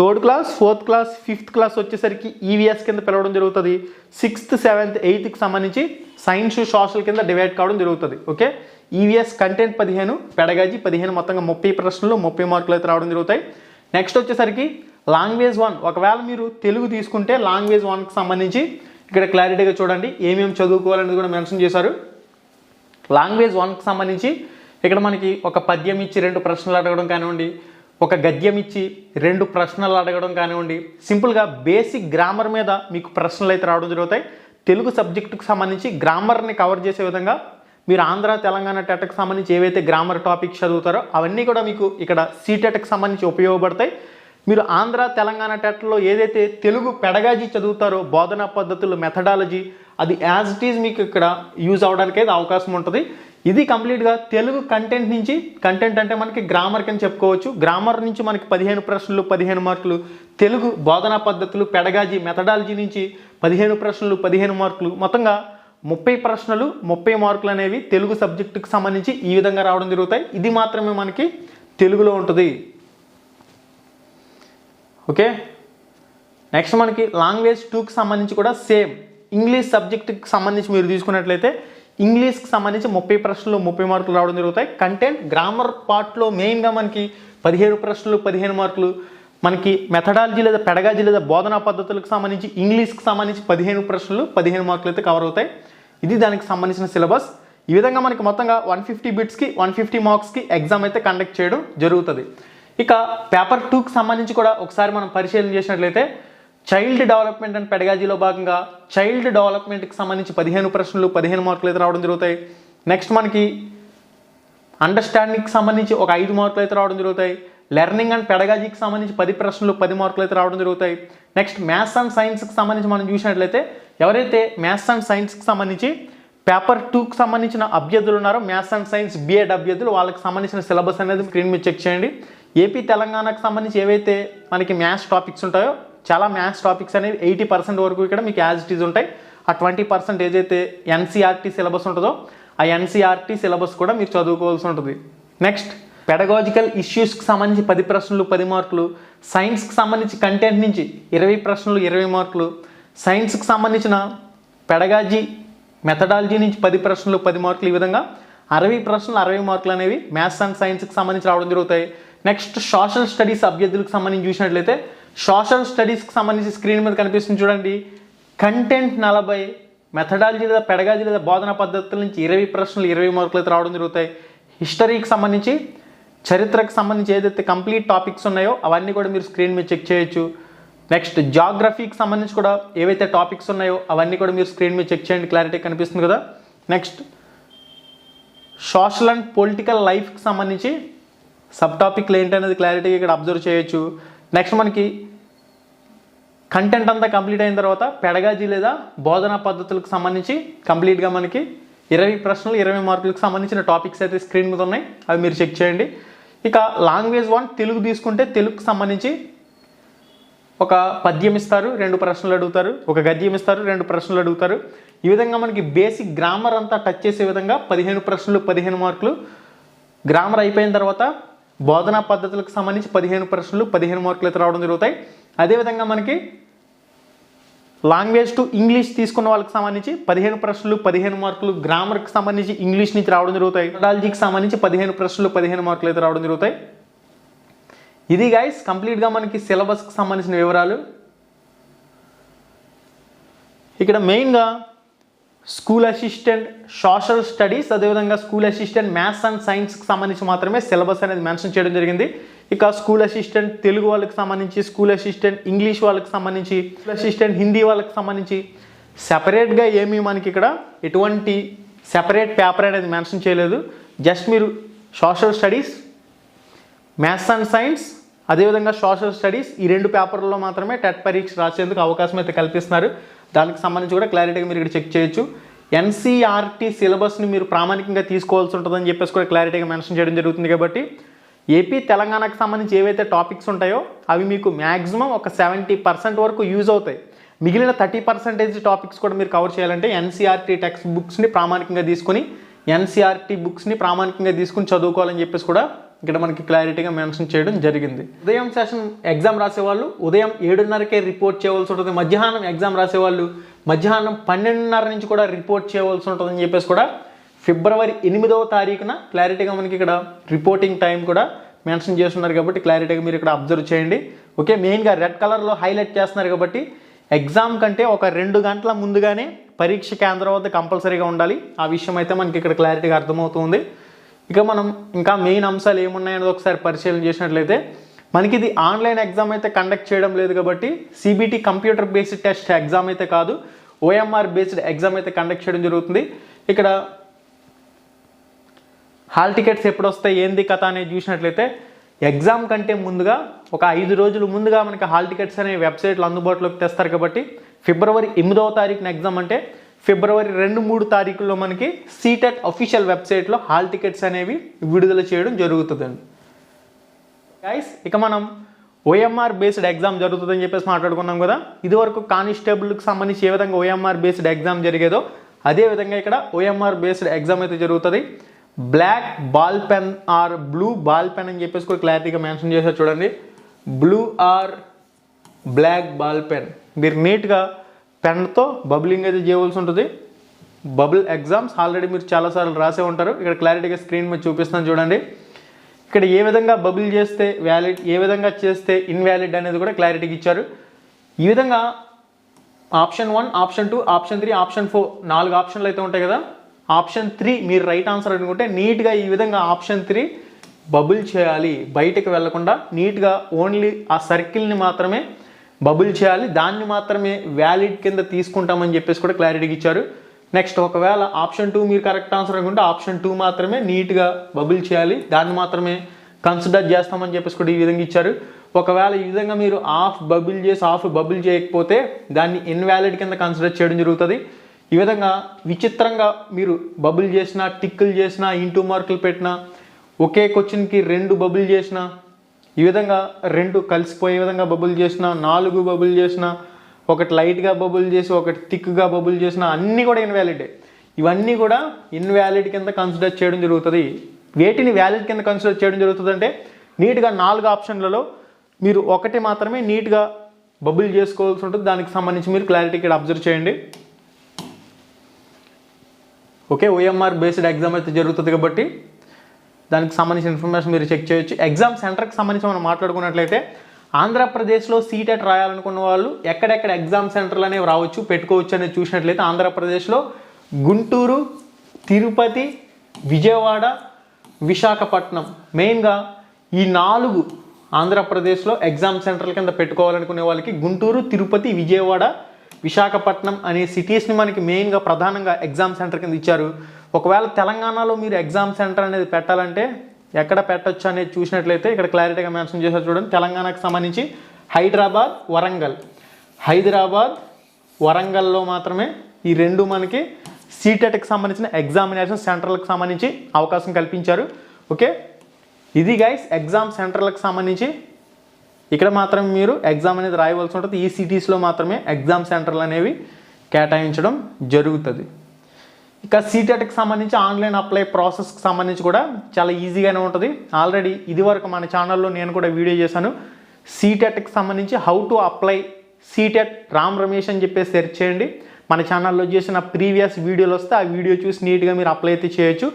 Speaker 1: Third class fourth class fifth class వచ్చేసరికి ఈవీఎస్ కింద పిలవడం జరుగుతుంది. సిక్స్త్ సెవెంత్ ఎయిత్కి సంబంధించి సైన్స్ సోషల్ కింద డివైడ్ కావడం జరుగుతుంది. ఓకే? ఈవీఎస్ కంటెంట్ పదిహేను పెడగాజీ పదిహేను మొత్తంగా ముప్పై ప్రశ్నలు ముప్పై మార్కులు అయితే రావడం జరుగుతాయి. నెక్స్ట్ వచ్చేసరికి లాంగ్వేజ్ వన్. ఒకవేళ మీరు తెలుగు తీసుకుంటే లాంగ్వేజ్ వన్కి సంబంధించి ఇక్కడ క్లారిటీగా చూడండి. ఏమేమి చదువుకోవాలనేది కూడా మెన్షన్ చేశారు. లాంగ్వేజ్ వన్కి సంబంధించి ఇక్కడ మనకి ఒక పద్యం ఇచ్చి రెండు ప్రశ్నలు అడగడం కానివ్వండి ఒక గద్యం ఇచ్చి రెండు ప్రశ్నలు అడగడం కానివ్వండి. సింపుల్గా బేసిక్ గ్రామర్ మీద మీకు ప్రశ్నలు అయితే రావడం జరుగుతాయి. తెలుగు సబ్జెక్టుకు సంబంధించి గ్రామర్ని కవర్ చేసే విధంగా మీరు ఆంధ్ర తెలంగాణ టెట్కి సంబంధించి ఏవైతే గ్రామర్ టాపిక్స్ చదువుతారో అవన్నీ కూడా మీకు ఇక్కడ సీటెట్కి సంబంధించి ఉపయోగపడతాయి. మీరు ఆంధ్ర తెలంగాణ టెట్లో ఏదైతే తెలుగు పెడగాజీ చదువుతారో బోధనా పద్ధతులు మెథడాలజీ అది యాజ్ ఇట్ ఈజ్ మీకు ఇక్కడ యూజ్ అవడానికి అయితే అవకాశం ఉంటుంది. ఇది కంప్లీట్గా తెలుగు కంటెంట్ నుంచి కంటెంట్ అంటే మనకి గ్రామర్ కింద చెప్పుకోవచ్చు. గ్రామర్ నుంచి మనకి పదిహేను ప్రశ్నలు పదిహేను మార్కులు. తెలుగు బోధనా పద్ధతులు పెడగాజీ మెథడాలజీ నుంచి పదిహేను ప్రశ్నలు పదిహేను మార్కులు. మొత్తంగా ముప్పై ప్రశ్నలు ముప్పై మార్కులు అనేవి తెలుగు సబ్జెక్టుకి సంబంధించి ఈ విధంగా రావడం జరుగుతాయి. ఇది మాత్రమే మనకి తెలుగులో ఉంటుంది. ఓకే? నెక్స్ట్ మనకి లాంగ్వేజ్ టూకి సంబంధించి కూడా సేమ్ ఇంగ్లీష్ సబ్జెక్టుకి సంబంధించి మీరు తీసుకున్నట్లయితే ఇంగ్లీష్కి సంబంధించి ముప్పై ప్రశ్నలు ముప్పై మార్కులు రావడం జరుగుతాయి. కంటెంట్ గ్రామర్ పార్ట్లో మెయిన్గా మనకి పదిహేను ప్రశ్నలు పదిహేను మార్కులు. మనకి మెథడాలజీ లేదా పెడగాజీ లేదా బోధనా పద్ధతులకు సంబంధించి ఇంగ్లీష్కి సంబంధించి పదిహేను ప్రశ్నలు పదిహేను మార్కులు అయితే కవర్ అవుతాయి. ఇది దానికి సంబంధించిన సిలబస్ ఈ విధంగా మనకి మొత్తంగా వన్ ఫిఫ్టీ బిట్స్కి వన్ ఫిఫ్టీ మార్క్స్కి ఎగ్జామ్ అయితే కండక్ట్ చేయడం జరుగుతుంది. ఇక పేపర్ టూకి సంబంధించి కూడా ఒకసారి మనం పరిశీలన చేసినట్లయితే చైల్డ్ డెవలప్మెంట్ అండ్ పెడగాజీలో భాగంగా చైల్డ్ డెవలప్మెంట్కి సంబంధించి పదిహేను ప్రశ్నలు పదిహేను మార్కులు అయితే రావడం జరుగుతాయి. నెక్స్ట్ మనకి అండర్స్టాండింగ్కి సంబంధించి ఒక ఐదు మార్కులు అయితే రావడం జరుగుతాయి. లెర్నింగ్ అండ్ పెడగాజీకి సంబంధించి పది ప్రశ్నలు పది మార్కులు అయితే రావడం జరుగుతాయి. నెక్స్ట్ మ్యాథ్స్ అండ్ సైన్స్కి సంబంధించి మనం చూసినట్లయితే ఎవరైతే మ్యాథ్స్ అండ్ సైన్స్కి సంబంధించి పేపర్ టూకి సంబంధించిన అభ్యర్థులు ఉన్నారో మ్యాథ్స్ అండ్ సైన్స్ బీఎడ్ అభ్యర్థులు వాళ్ళకి సంబంధించిన సిలబస్ అనేది స్క్రీన్ మీద చెక్ చేయండి. ఏపీ తెలంగాణకు సంబంధించి ఏవైతే మనకి మ్యాథ్స్ టాపిక్స్ ఉంటాయో చాలా మ్యాథ్స్ టాపిక్స్ అనేవి ఎయిటీ పర్సెంట్ వరకు ఇక్కడ మీకు యాజ్ ఇట్ ఈజ్ ఉంటాయి. ఆ ట్వంటీ పర్సెంట్ ఏదైతే ఎన్సీఆర్టీ సిలబస్ ఉంటుందో ఆ ఎన్సీఆర్టీ సిలబస్ కూడా మీరు చదువుకోవాల్సి ఉంటుంది. నెక్స్ట్ పెడగాజికల్ ఇష్యూస్కి సంబంధించి పది ప్రశ్నలు పది మార్కులు సైన్స్కి సంబంధించి కంటెంట్ నుంచి ఇరవై ప్రశ్నలు ఇరవై మార్కులు సైన్స్కి సంబంధించిన పెడగాజీ మెథడాలజీ నుంచి పది ప్రశ్నలు పది మార్కులు ఈ విధంగా అరవై ప్రశ్నలు అరవై మార్కులు అనేవి మ్యాథ్స్ అండ్ సైన్స్కి సంబంధించి రావడం జరుగుతాయి. నెక్స్ట్ సోషల్ స్టడీస్ అభ్యర్థులకు సంబంధించి చూసినట్లయితే సోషల్ స్టడీస్కి సంబంధించి స్క్రీన్ మీద కనిపిస్తుంది చూడండి. కంటెంట్ నలభై మెథడాలజీ లేదా పెడగాలజీ లేదా బోధన పద్ధతుల నుంచి ఇరవై ప్రశ్నలు ఇరవై మార్కులు అయితే రావడం జరుగుతాయి. హిస్టరీకి సంబంధించి చరిత్రకు సంబంధించి ఏదైతే కంప్లీట్ టాపిక్స్ ఉన్నాయో అవన్నీ కూడా మీరు స్క్రీన్ మీద చెక్ చేయొచ్చు. నెక్స్ట్ జాగ్రఫీకి సంబంధించి కూడా ఏవైతే టాపిక్స్ ఉన్నాయో అవన్నీ కూడా మీరు స్క్రీన్ మీద చెక్ చేయండి. క్లారిటీ కనిపిస్తుంది కదా. నెక్స్ట్ సోషల్ అండ్ పొలిటికల్ లైఫ్కి సంబంధించి సబ్ టాపిక్లు ఏంటనేది క్లారిటీగా ఇక్కడ అబ్జర్వ్ చేయొచ్చు. నెక్స్ట్ మనకి కంటెంట్ అంతా కంప్లీట్ అయిన తర్వాత పెడగాజీ లేదా బోధనా పద్ధతులకు సంబంధించి కంప్లీట్గా మనకి ఇరవై ప్రశ్నలు ఇరవై మార్కులకు సంబంధించిన టాపిక్స్ అయితే స్క్రీన్ మీద ఉన్నాయి. అవి మీరు చెక్ చేయండి. ఇక లాంగ్వేజ్ వన్ తెలుగు తీసుకుంటే తెలుగుకు సంబంధించి ఒక పద్యం ఇస్తారు రెండు ప్రశ్నలు అడుగుతారు ఒక గద్యం ఇస్తారు రెండు ప్రశ్నలు అడుగుతారు. ఈ విధంగా మనకి బేసిక్ గ్రామర్ అంతా టచ్ చేసే విధంగా పదిహేను ప్రశ్నలు పదిహేను మార్కులు. గ్రామర్ అయిపోయిన తర్వాత బోధనా పద్ధతులకు సంబంధించి పదిహేను ప్రశ్నలు పదిహేను మార్కులు అయితే రావడం జరుగుతాయి. అదేవిధంగా మనకి లాంగ్వేజ్ టు ఇంగ్లీష్ తీసుకున్న వాళ్ళకి సంబంధించి పదిహేను ప్రశ్నలు పదిహేను మార్కులు గ్రామర్కి సంబంధించి ఇంగ్లీష్ నుంచి రావడం జరుగుతాయి. మెథడాలజీకి సంబంధించి పదిహేను ప్రశ్నలు పదిహేను మార్కులు అయితే రావడం జరుగుతాయి. ఇది గైస్ కంప్లీట్గా మనకి సిలబస్కి సంబంధించిన వివరాలు. ఇక్కడ మెయిన్గా స్కూల్ అసిస్టెంట్ సోషల్ స్టడీస్ అదేవిధంగా స్కూల్ అసిస్టెంట్ మ్యాథ్స్ అండ్ సైన్స్కి సంబంధించి మాత్రమే సిలబస్ అనేది మెన్షన్ చేయడం జరిగింది. ఇక స్కూల్ అసిస్టెంట్ తెలుగు వాళ్ళకి సంబంధించి స్కూల్ అసిస్టెంట్ ఇంగ్లీష్ వాళ్ళకి సంబంధించి స్కూల్ అసిస్టెంట్ హిందీ వాళ్ళకి సంబంధించి సెపరేట్గా ఏమీ మనకి ఇక్కడ ఎటువంటి సెపరేట్ పేపర్ అనేది మెన్షన్ చేయలేదు. జస్ట్ మీరు social studies maths and science అదేవిధంగా సోషల్ స్టడీస్ ఈ రెండు పేపర్లలో మాత్రమే టెట్ పరీక్ష రాసేందుకు అవకాశం అయితే కల్పిస్తున్నారు. దానికి సంబంధించి కూడా క్లారిటీగా మీరు ఇక్కడ చెక్ చేయొచ్చు. ఎన్సీఆర్టీ సిలబస్ని మీరు ప్రామాణికంగా తీసుకోవాల్సి ఉంటుందని చెప్పేసి కూడా క్లారిటీగా మెన్షన్ చేయడం జరుగుతుంది కాబట్టి ఏపీ తెలంగాణకు సంబంధించి ఏవైతే టాపిక్స్ ఉంటాయో అవి మీకు మ్యాక్సిమం ఒక సెవెంటీ పర్సెంట్ వరకు యూజ్ అవుతాయి. మిగిలిన థర్టీ పర్సెంటేజ్ టాపిక్స్ కూడా మీరు కవర్ చేయాలంటే ఎన్సీఆర్టీ టెక్స్ట్ బుక్స్ని ప్రామాణికంగా తీసుకొని ఎన్సీఆర్టీ బుక్స్ని ప్రామాణికంగా తీసుకుని చదువుకోవాలని చెప్పేసి కూడా ఇక్కడ మనకి క్లారిటీగా మెన్షన్ చేయడం జరిగింది. ఉదయం సెషన్ ఎగ్జామ్ రాసేవాళ్ళు ఉదయం ఏడున్నరకే రిపోర్ట్ చేయవలసి ఉంటుంది. మధ్యాహ్నం ఎగ్జామ్ రాసేవాళ్ళు మధ్యాహ్నం పన్నెండున్నర నుంచి కూడా రిపోర్ట్ చేయవలసి ఉంటుందని చెప్పేసి కూడా ఫిబ్రవరి ఎనిమిదవ తారీఖున క్లారిటీగా మనకి ఇక్కడ రిపోర్టింగ్ టైం కూడా మెన్షన్ చేస్తున్నారు కాబట్టి క్లారిటీగా మీరు ఇక్కడ అబ్జర్వ్ చేయండి. ఓకే మెయిన్గా రెడ్ కలర్లో హైలైట్ చేస్తున్నారు కాబట్టి ఎగ్జామ్ కంటే ఒక రెండు గంటల ముందుగానే పరీక్ష కేంద్రం వద్ద కంపల్సరీగా ఉండాలి. ఆ విషయం అయితే మనకి ఇక్కడ క్లారిటీగా అర్థమవుతుంది ఇక మనం ఇంకా మెయిన్ అంశాలు ఏమున్నాయనేది ఒకసారి పరిశీలన చేసినట్లయితే మనకి ఇది ఆన్లైన్ ఎగ్జామ్ అయితే కండక్ట్ చేయడం లేదు కాబట్టి CBT computer based test exam అయితే కాదు ఓఎంఆర్ బేస్డ్ ఎగ్జామ్ అయితే కండక్ట్ చేయడం జరుగుతుంది. ఇక్కడ హాల్ టికెట్స్ ఎప్పుడు వస్తాయి ఏంది కథ అనేది చూసినట్లయితే ఎగ్జామ్ కంటే ముందుగా ఒక ఐదు రోజులు ముందుగా మనకి హాల్ టికెట్స్ అనే వెబ్సైట్లు అందుబాటులోకి తెస్తారు కాబట్టి ఫిబ్రవరి ఎనిమిదవ తారీఖున ఎగ్జామ్ అంటే ఫిబ్రవరి రెండు మూడు తారీఖుల్లో మనకి సీటెట్ అఫీషియల్ వెబ్సైట్లో హాల్ టికెట్స్ అనేవి విడుదల చేయడం జరుగుతుందండి. గైస్ ఇక మనం ఓఎంఆర్ బేస్డ్ ఎగ్జామ్ జరుగుతుందని చెప్పేసి మాట్లాడుకున్నాం కదా. ఇదివరకు కానిస్టేబుల్కి సంబంధించి ఏ విధంగా ఓఎంఆర్ బేస్డ్ ఎగ్జామ్ జరిగేదో అదే విధంగా ఇక్కడ ఓఎంఆర్ బేస్డ్ ఎగ్జామ్ అయితే జరుగుతుంది. Black ball pen or blue ball pen అని చెప్పేసి కూడా క్లారిటీగా మెన్షన్ చేశారు చూడండి. Blue or black ball pen మీరు నీట్గా పెన్తో బబులింగ్ అయితే చేయవలసి ఉంటుంది. బబుల్ ఎగ్జామ్స్ ఆల్రెడీ మీరు చాలాసార్లు రాసే ఉంటారు. ఇక్కడ క్లారిటీగా స్క్రీన్ మీద చూపిస్తాను చూడండి. ఇక్కడ ఏ విధంగా బబుల్ చేస్తే వ్యాలిడ్ ఏ విధంగా చేస్తే ఇన్వాలిడ్ అనేది కూడా క్లారిటీగా ఇచ్చారు. ఈ విధంగా option one option two option three option four నాలుగు ఆప్షన్లు అయితే ఉంటాయి కదా. ఆప్షన్ త్రీ మీరు రైట్ ఆన్సర్ అనుకుంటే నీట్గా ఈ విధంగా ఆప్షన్ త్రీ బబుల్ చేయాలి. బయటకు వెళ్ళకుండా నీట్గా ఓన్లీ ఆ సర్కిల్ని మాత్రమే బబుల్ చేయాలి. దాన్ని మాత్రమే వ్యాలిడ్ కింద తీసుకుంటామని చెప్పేసి కూడా క్లారిటీకి ఇచ్చారు. నెక్స్ట్ ఒకవేళ ఆప్షన్ టూ మీరు కరెక్ట్ ఆన్సర్ అనుకుంటే ఆప్షన్ టూ మాత్రమే నీట్గా బబుల్ చేయాలి. దాన్ని మాత్రమే కన్సిడర్ చేస్తామని చెప్పేసి కూడా ఈ విధంగా ఇచ్చారు. ఒకవేళ ఈ విధంగా మీరు ఆఫ్ బబుల్ చేసి ఆఫ్ బబుల్ చేయకపోతే దాన్ని ఇన్వాలిడ్ కింద కన్సిడర్ చేయడం జరుగుతుంది. ఈ విధంగా విచిత్రంగా మీరు బబుల్ చేసినా టిక్కులు చేసినా ఇంటూ మార్కులు పెట్టినా ఒకే క్వశ్చన్కి రెండు బబుల్ చేసినా ఈ విధంగా రెండు కలిసిపోయే విధంగా బబుల్ చేసిన నాలుగు బబుల్ చేసిన ఒకటి లైట్గా బబుల్ చేసి ఒకటి థిక్గా బబుల్ చేసిన అన్నీ కూడా ఇన్వాలిడే. ఇవన్నీ కూడా ఇన్వాలిడ్ కింద కన్సిడర్ చేయడం జరుగుతుంది. వేటిని వ్యాలిడ్ కింద కన్సిడర్ చేయడం జరుగుతుంది అంటే నీట్గా నాలుగు ఆప్షన్లలో మీరు ఒకటి మాత్రమే నీట్గా బబుల్ చేసుకోవాల్సి ఉంటుంది. దానికి సంబంధించి మీరు క్లారిటీ ఇక్కడ అబ్జర్వ్ చేయండి. ఓకే ఓఎంఆర్ బేస్డ్ ఎగ్జామ్ అయితే జరుగుతుంది కాబట్టి దానికి సంబంధించిన ఇన్ఫర్మేషన్ మీరు చెక్ చేయొచ్చు. ఎగ్జామ్ సెంటర్కి సంబంధించి మనం మాట్లాడుకున్నట్లయితే ఆంధ్రప్రదేశ్లో సీటెట్ రాయాలనుకున్న వాళ్ళు ఎక్కడెక్కడ ఎగ్జామ్ సెంటర్లు అనేవి రావచ్చు పెట్టుకోవచ్చు అనేది చూసినట్లయితే ఆంధ్రప్రదేశ్లో గుంటూరు తిరుపతి విజయవాడ విశాఖపట్నం. మెయిన్గా ఈ నాలుగు ఆంధ్రప్రదేశ్లో ఎగ్జామ్ సెంటర్ల కింద పెట్టుకోవాలనుకునే వాళ్ళకి గుంటూరు తిరుపతి విజయవాడ విశాఖపట్నం అనే సిటీస్ని మనకి మెయిన్గా ప్రధానంగా ఎగ్జామ్ సెంటర్ కింద ఇచ్చారు. ఒకవేళ తెలంగాణలో మీరు ఎగ్జామ్ సెంటర్ అనేది పెట్టాలంటే ఎక్కడ పెట్టొచ్చు అనేది చూసినట్లయితే ఇక్కడ క్లారిటీగా మెన్షన్ చేశారు చూడండి. తెలంగాణకు సంబంధించి హైదరాబాద్ వరంగల్. హైదరాబాద్ వరంగల్లో మాత్రమే ఈ రెండు మనకి సీటెట్కి సంబంధించిన ఎగ్జామినేషన్ సెంటర్లకు సంబంధించి అవకాశం కల్పించారు. ఓకే? ఇది గైస్ ఎగ్జామ్ సెంటర్లకు సంబంధించి ఇక్కడ మాత్రం మీరు ఎగ్జామ్ అనేది రాయవలసి ఉంటుంది. ఈ సిటీస్లో మాత్రమే ఎగ్జామ్ సెంటర్లు అనేవి కేటాయించడం జరుగుతుంది. ఇక సీటెట్కి సంబంధించి ఆన్లైన్ అప్లై ప్రాసెస్కి సంబంధించి కూడా చాలా ఈజీగానే ఉంటుంది. ఆల్రెడీ ఇది వరకు మన ఛానల్లో నేను కూడా వీడియో చేశాను. సీటెట్కి సంబంధించి how to apply CTET Ram Ramesh అని చెప్పేసి సెర్చ్ చేయండి. మన ఛానల్లో చేసిన ప్రీవియస్ వీడియోలు వస్తే ఆ వీడియో చూసి నీట్గా మీరు అప్లై అయితే చేయొచ్చు.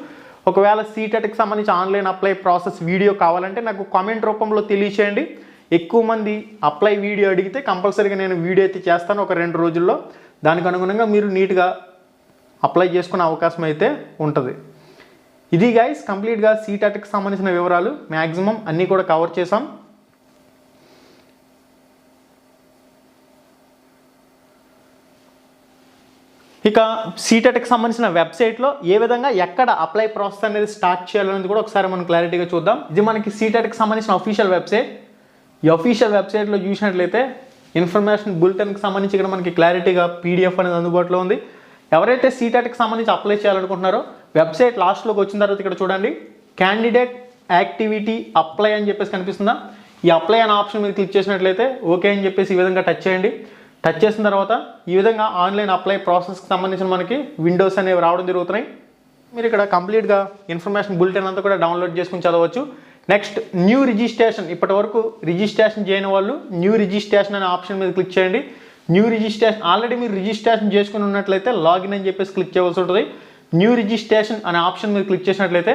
Speaker 1: ఒకవేళ సీటెట్కి సంబంధించి ఆన్లైన్ అప్లై ప్రాసెస్ వీడియో కావాలంటే నాకు కామెంట్ రూపంలో తెలియచేయండి. ఎక్కువ మంది అప్లై వీడియో అడిగితే కంపల్సరీగా నేను వీడియో అయితే చేస్తాను ఒక రెండు రోజుల్లో. దానికి అనుగుణంగా మీరు నీట్గా అప్లై చేసుకునే అవకాశం అయితే ఉంటుంది. ఇది గైస్ కంప్లీట్గా సీటాట్కి సంబంధించిన వివరాలు మ్యాక్సిమం అన్నీ కూడా కవర్ చేసాం ఇక సీటెట్కి సంబంధించిన వెబ్సైట్లో ఏ విధంగా ఎక్కడ అప్లై ప్రాసెస్ అనేది స్టార్ట్ చేయాలనేది కూడా ఒకసారి మనం క్లారిటీగా చూద్దాం. ఇది మనకి సీటెట్కి సంబంధించిన అఫీషియల్ వెబ్సైట్ ఈ అఫీషియల్ వెబ్సైట్లో చూసినట్లయితే ఇన్ఫర్మేషన్ బులెటిన్కి సంబంధించి ఇక్కడ మనకి క్లారిటీగా పీడిఎఫ్ అనేది అందుబాటులో ఉంది. ఎవరైతే సీటెట్కి సంబంధించి అప్లై చేయాలనుకుంటున్నారో వెబ్సైట్ లాస్ట్లోకి వచ్చిన తర్వాత ఇక్కడ చూడండి క్యాండిడేట్ యాక్టివిటీ అప్లై అని చెప్పేసి కనిపిస్తుందా? ఈ అప్లై అనే ఆప్షన్ మీద క్లిక్ చేసినట్లయితే ఓకే అని చెప్పేసి ఈ విధంగా టచ్ చేయండి. టచ్ చేసిన తర్వాత ఈ విధంగా ఆన్లైన్ అప్లై ప్రాసెస్కి సంబంధించిన మనకి విండోస్ అనేవి రావడం జరుగుతున్నాయి. మీరు ఇక్కడ కంప్లీట్గా ఇన్ఫర్మేషన్ బులెటిన్ అంతా కూడా డౌన్లోడ్ చేసుకుని చదవచ్చు. నెక్స్ట్ న్యూ రిజిస్ట్రేషన్ ఇప్పటి వరకు రిజిస్ట్రేషన్ చేయని వాళ్ళు న్యూ రిజిస్ట్రేషన్ అనే ఆప్షన్ మీద క్లిక్ చేయండి. న్యూ రిజిస్ట్రేషన్ ఆల్రెడీ మీరు రిజిస్ట్రేషన్ చేసుకుని ఉన్నట్లయితే లాగిన్ అని చెప్పేసి క్లిక్ చేయవలసి ఉంటుంది. న్యూ రిజిస్ట్రేషన్ అనే ఆప్షన్ మీద క్లిక్ చేసినట్లయితే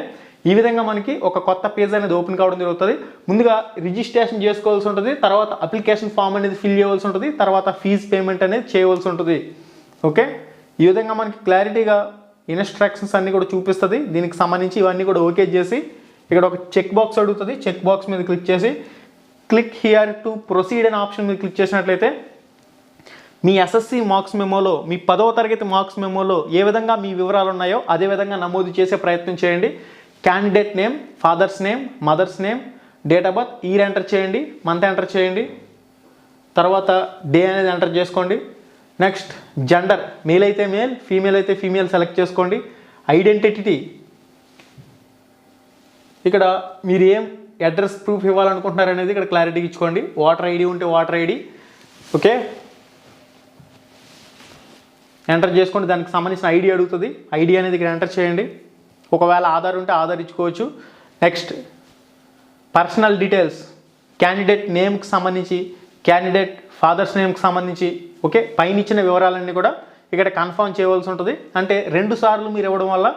Speaker 1: ఈ విధంగా మనకి ఒక కొత్త పేజ్ అనేది ఓపెన్ కావడం జరుగుతుంది. ముందుగా రిజిస్ట్రేషన్ చేసుకోవాల్సి ఉంటుంది. తర్వాత అప్లికేషన్ ఫామ్ అనేది ఫిల్ చేయవలసి ఉంటుంది. తర్వాత ఫీజు పేమెంట్ అనేది చేయవలసి ఉంటుంది. ఓకే ఈ విధంగా మనకి క్లారిటీగా ఇన్స్ట్రక్షన్స్ అన్నీ కూడా చూపిస్తుంది. దీనికి సంబంధించి ఇవన్నీ కూడా ఓకే చేసి ఇక్కడ ఒక చెక్ బాక్స్ అడుగుతుంది. చెక్ బాక్స్ మీద క్లిక్ చేసి క్లిక్ హియర్ టు ప్రొసీడ్ అనే ఆప్షన్ మీద క్లిక్ చేసినట్లయితే మీ ఎస్ఎస్సి మార్క్స్ మెమోలో మీ పదవ తరగతి మార్క్స్ మెమోలో ఏ విధంగా మీ వివరాలు ఉన్నాయో అదే విధంగా నమోదు చేసే ప్రయత్నం చేయండి. Candidate name father's name mother's name date of birth year enter చేయండి మంత్ ఎంటర్ చేయండి. తర్వాత డే అనేది ఎంటర్ చేసుకోండి. నెక్స్ట్ జెండర్ మేల్ అయితే మేల్ ఫీమేల్ అయితే ఫీమేల్ సెలెక్ట్ చేసుకోండి. ఐడెంటిటీ ఇక్కడ మీరు ఏం అడ్రస్ ప్రూఫ్ ఇవ్వాలనుకుంటున్నారు అనేది ఇక్కడ క్లారిటీ ఇచ్చుకోండి. వాటర్ ఐడి ఉంటే వాటర్ ఐడి ఓకే ఎంటర్ చేసుకోండి. దానికి సంబంధించిన ఐడి అడుగుతుంది. ఐడి అనేది ఇక్కడ ఎంటర్ చేయండి. ఒకవేళ ఆధార్ ఉంటే ఆధార్ ఇచ్చుకోవచ్చు. నెక్స్ట్ పర్సనల్ డీటెయిల్స్ క్యాండిడేట్ నేమ్కి సంబంధించి క్యాండిడేట్ ఫాదర్స్ నేమ్కి సంబంధించి ఓకే పైన ఇచ్చిన వివరాలన్నీ కూడా ఇక్కడ కన్ఫర్మ్ చేయవలసి ఉంటుంది. అంటే రెండు సార్లు మీరు ఇవ్వడం వల్ల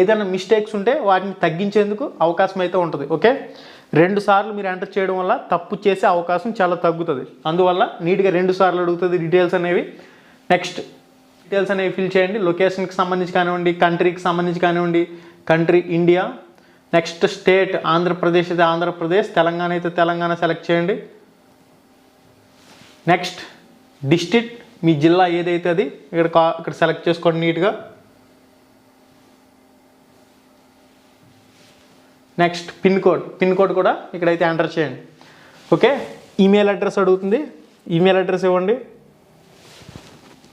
Speaker 1: ఏదైనా మిస్టేక్స్ ఉంటే వాటిని తగ్గించేందుకు అవకాశం అయితే ఉంటుంది ఓకే రెండు సార్లు మీరు ఎంటర్ చేయడం వల్ల తప్పు చేసే అవకాశం చాలా తగ్గుతుంది. అందువల్ల నీట్గా రెండు సార్లు అడుగుతుంది డీటెయిల్స్ అనేవి. నెక్స్ట్ డీటెయిల్స్ అనేవి ఫిల్ చేయండి. లొకేషన్కి సంబంధించి కానివ్వండి కంట్రీకి సంబంధించి కానివ్వండి country India next state Andhra Pradesh అయితే ఆంధ్రప్రదేశ్ తెలంగాణ అయితే తెలంగాణ సెలెక్ట్ చేయండి. నెక్స్ట్ డిస్టిక్ మీ జిల్లా ఏదైతే అది ఇక్కడ కా- ఇక్కడ సెలెక్ట్ చేసుకోండి నీట్గా next pin code pin code కూడా ఇక్కడైతే ఎంటర్ చేయండి. ఓకే ఈమెయిల్ అడ్రస్ అడుగుతుంది. ఈమెయిల్ అడ్రస్ ఇవ్వండి.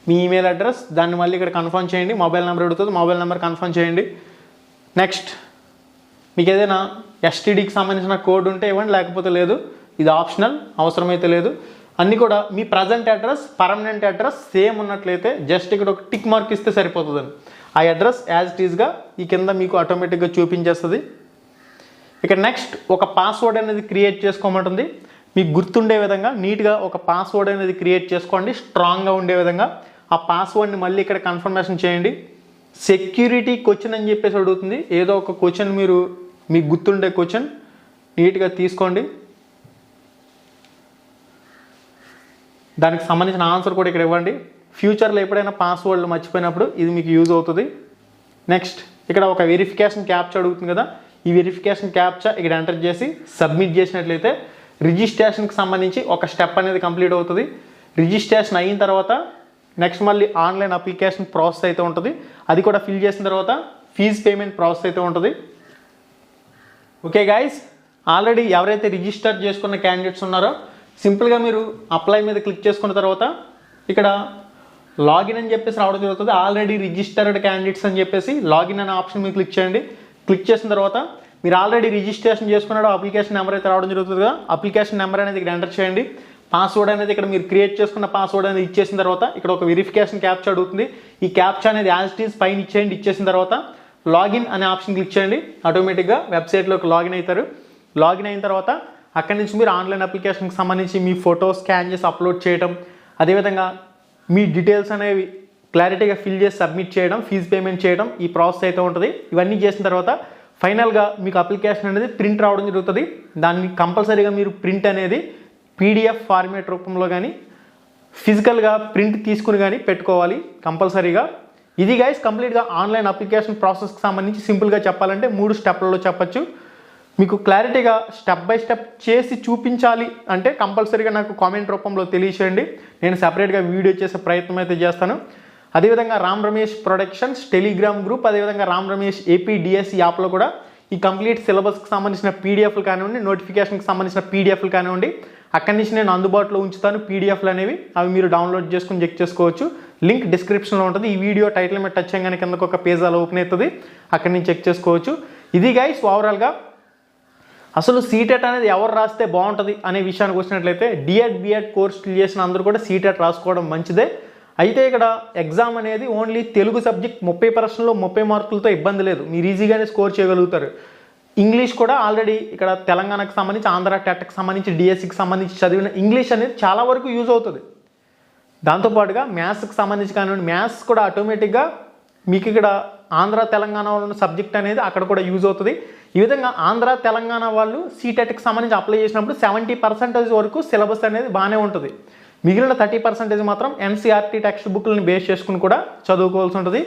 Speaker 1: మీ ఈమెయిల్ అడ్రస్ దాన్ని మళ్ళీ ఇక్కడ కన్ఫర్మ్ చేయండి. మొబైల్ నెంబర్ అడుగుతుంది మొబైల్ నెంబర్ కన్ఫర్మ్ చేయండి. నెక్స్ట్ మీకు ఏదైనా ఎస్టీడీకి సంబంధించిన కోడ్ ఉంటే ఇవ్వండి లేకపోతే లేదు ఇది ఆప్షనల్ అవసరమైతే లేదు. అన్నీ కూడా మీ present address permanent address same ఉన్నట్లయితే జస్ట్ ఇక్కడ ఒక టిక్ మార్క్ ఇస్తే సరిపోతుందండి. ఆ అడ్రస్ యాజ్ ఇట్ ఈస్గా ఈ కింద మీకు ఆటోమేటిక్గా చూపించేస్తుంది. ఇక నెక్స్ట్ ఒక పాస్వర్డ్ అనేది క్రియేట్ చేసుకోమంటుంది. మీకు గుర్తుండే విధంగా నీట్గా ఒక పాస్వర్డ్ అనేది క్రియేట్ చేసుకోండి స్ట్రాంగ్గా ఉండే విధంగా. ఆ పాస్వర్డ్ని మళ్ళీ ఇక్కడ కన్ఫర్మేషన్ చేయండి. సెక్యూరిటీ క్వశ్చన్ అని చెప్పేసి అడుగుతుంది. ఏదో ఒక క్వశ్చన్ మీరు మీకు గుర్తుండే క్వశ్చన్ నీట్గా తీసుకోండి. దానికి సంబంధించిన ఆన్సర్ కూడా ఇక్కడ ఇవ్వండి. ఫ్యూచర్లో ఎప్పుడైనా పాస్వర్డ్లు మర్చిపోయినప్పుడు ఇది మీకు యూజ్ అవుతుంది. నెక్స్ట్ ఇక్కడ ఒక వెరిఫికేషన్ క్యాప్చా అడుగుతుంది కదా. ఈ వెరిఫికేషన్ క్యాప్చా ఇక్కడ ఎంటర్ చేసి సబ్మిట్ చేసినట్లయితే రిజిస్ట్రేషన్కి సంబంధించి ఒక స్టెప్ అనేది కంప్లీట్ అవుతుంది. రిజిస్ట్రేషన్ అయిన తర్వాత నెక్స్ట్ మళ్ళీ ఆన్లైన్ అప్లికేషన్ ప్రాసెస్ అయితే ఉంటుంది. అది కూడా ఫిల్ చేసిన తర్వాత ఫీజ్ పేమెంట్ ప్రాసెస్ అయితే ఉంటుంది. ఓకే గైస్ ఆల్రెడీ ఎవరైతే రిజిస్టర్ చేసుకున్న క్యాండిడేట్స్ ఉన్నారో సింపుల్గా మీరు అప్లై మీద క్లిక్ చేసుకున్న తర్వాత ఇక్కడ లాగిన్ అని చెప్పేసి రావడం జరుగుతుంది. ఆల్రెడీ రిజిస్టర్డ్ క్యాండిడేట్స్ అని చెప్పేసి లాగిన్ అనే ఆప్షన్ మీద క్లిక్ చేయండి. క్లిక్ చేసిన తర్వాత మీరు ఆల్రెడీ రిజిస్ట్రేషన్ చేసుకున్నాడు అప్లికేషన్ నెంబర్ అయితే రావడం జరుగుతుంది కదా. అప్లికేషన్ నెంబర్ అనేది ఇక్కడ ఎంటర్ చేయండి. పాస్వర్డ్ అనేది ఇక్కడ మీరు క్రియేట్ చేసుకున్న పాస్వర్డ్ అనేది ఇచ్చేసిన తర్వాత ఇక్కడ ఒక వెరిఫికేషన్ క్యాప్చా అడుగుతుంది. ఈ క్యాప్చా అనేది యాజ్ ఇట్ ఈస్ పైన ఇచ్చేయండి ఇచ్చేసిన తర్వాత లాగిన్ అనే ఆప్షన్ క్లిక్ చేయండి. ఆటోమేటిక్గా వెబ్సైట్లోకి లాగిన్ అవుతారు. లాగిన్ అయిన తర్వాత అక్కడి నుంచి మీరు ఆన్లైన్ అప్లికేషన్కి సంబంధించి మీ ఫోటో స్కాన్ చేసి అప్లోడ్ చేయడం అదేవిధంగా మీ డీటెయిల్స్ అనేవి క్లారిటీగా ఫిల్ చేసి సబ్మిట్ చేయడం ఫీజు పేమెంట్ చేయడం ఈ ప్రాసెస్ అయితే ఉంటుంది. ఇవన్నీ చేసిన తర్వాత ఫైనల్గా మీకు అప్లికేషన్ అనేది ప్రింట్ రావడం జరుగుతుంది. దాన్ని కంపల్సరీగా మీరు ప్రింట్ అనేది పీడిఎఫ్ ఫార్మేట్ రూపంలో కానీ ఫిజికల్గా ప్రింట్ తీసుకుని కానీ పెట్టుకోవాలి కంపల్సరీగా. ఇది గైస్ కంప్లీట్గా ఆన్లైన్ అప్లికేషన్ ప్రాసెస్కి సంబంధించి సింపుల్గా చెప్పాలంటే మూడు స్టెప్లలో చెప్పచ్చు. మీకు క్లారిటీగా స్టెప్ బై స్టెప్ చేసి చూపించాలి అంటే కంపల్సరీగా నాకు కామెంట్ రూపంలో తెలియచేయండి. నేను సపరేట్గా వీడియో చేసే ప్రయత్నం అయితే చేస్తాను. అదేవిధంగా Ram Ramesh productions Telegram group అదేవిధంగా రామ్ రమేష్ ఏపీడిఎస్సి యాప్లో కూడా ఈ కంప్లీట్ సిలబస్కి సంబంధించిన పీడిఎఫ్లు కానివ్వండి నోటిఫికేషన్కి సంబంధించిన పీడిఎఫ్లు కానివ్వండి అక్కడి నుంచి నేను అందుబాటులో ఉంచుతాను. పీడిఎఫ్లు అనేవి అవి మీరు డౌన్లోడ్ చేసుకుని చెక్ చేసుకోవచ్చు. లింక్ డిస్క్రిప్షన్లో ఉంటుంది. ఈ వీడియో టైటిల్ మీద టచ్ చేయగానే కిందకు ఒక పేజ్ అలా ఓపెన్ అవుతుంది. అక్కడి నుంచి చెక్ చేసుకోవచ్చు. ఇది గైస్ ఓవరాల్గా అసలు సీటెట్ అనేది ఎవరు రాస్తే బాగుంటుంది అనే విషయానికి వచ్చినట్లయితే డిఎడ్ బిఎడ్ కోర్సులు చేసిన అందరూ కూడా సీటెట్ రాసుకోవడం మంచిదే. అయితే ఇక్కడ ఎగ్జామ్ అనేది ఓన్లీ తెలుగు సబ్జెక్ట్ ముప్పై పర్సెంట్లో ముప్పై మార్కులతో ఇబ్బంది లేదు. మీరు ఈజీగానే స్కోర్ చేయగలుగుతారు. ఇంగ్లీష్ కూడా ఆల్రెడీ ఇక్కడ తెలంగాణకు సంబంధించి ఆంధ్ర టెట్కి సంబంధించి డిఎస్సికి సంబంధించి చదివిన ఇంగ్లీష్ అనేది చాలా వరకు యూజ్ అవుతుంది. దాంతోపాటుగా మ్యాథ్స్కి సంబంధించి కానివ్వండి మ్యాథ్స్ కూడా ఆటోమేటిక్గా మీకు ఇక్కడ ఆంధ్ర తెలంగాణ ఉన్న సబ్జెక్ట్ అనేది అక్కడ కూడా యూజ్ అవుతుంది. ఈ విధంగా ఆంధ్ర తెలంగాణ వాళ్ళు సీటెట్కి సంబంధించి అప్లై చేసినప్పుడు సెవెంటీ పర్సెంటేజ్ వరకు సిలబస్ అనేది బాగానే ఉంటుంది. మిగిలిన థర్టీ పర్సెంటేజ్ మాత్రం ఎన్సీఆర్టీ టెక్స్ట్ బుక్లను బేస్ చేసుకుని కూడా చదువుకోవాల్సి ఉంటుంది.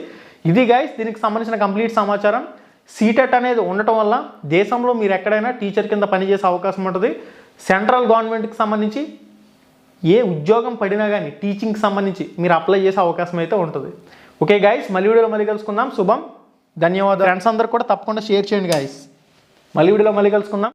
Speaker 1: ఇది గైస్ దీనికి సంబంధించిన కంప్లీట్ సమాచారం. సీటెట్ అనేది ఉండటం వల్ల దేశంలో మీరు ఎక్కడైనా టీచర్ కింద పనిచేసే అవకాశం ఉంటుంది. సెంట్రల్ గవర్నమెంట్కి సంబంధించి ఏ ఉద్యోగం పడినా కానీ టీచింగ్కి సంబంధించి మీరు అప్లై చేసే అవకాశం అయితే ఉంటుంది. ఓకే గాయస్ మళ్ళీ వీడియోలో మళ్ళీ కలుసుకుందాం. శుభం ధన్యవాదాలు. ఫ్రెండ్స్ అందరు కూడా తప్పకుండా షేర్ చేయండి గాయస్. మళ్ళీ వీడియోలో మళ్ళీ కలుసుకుందాం.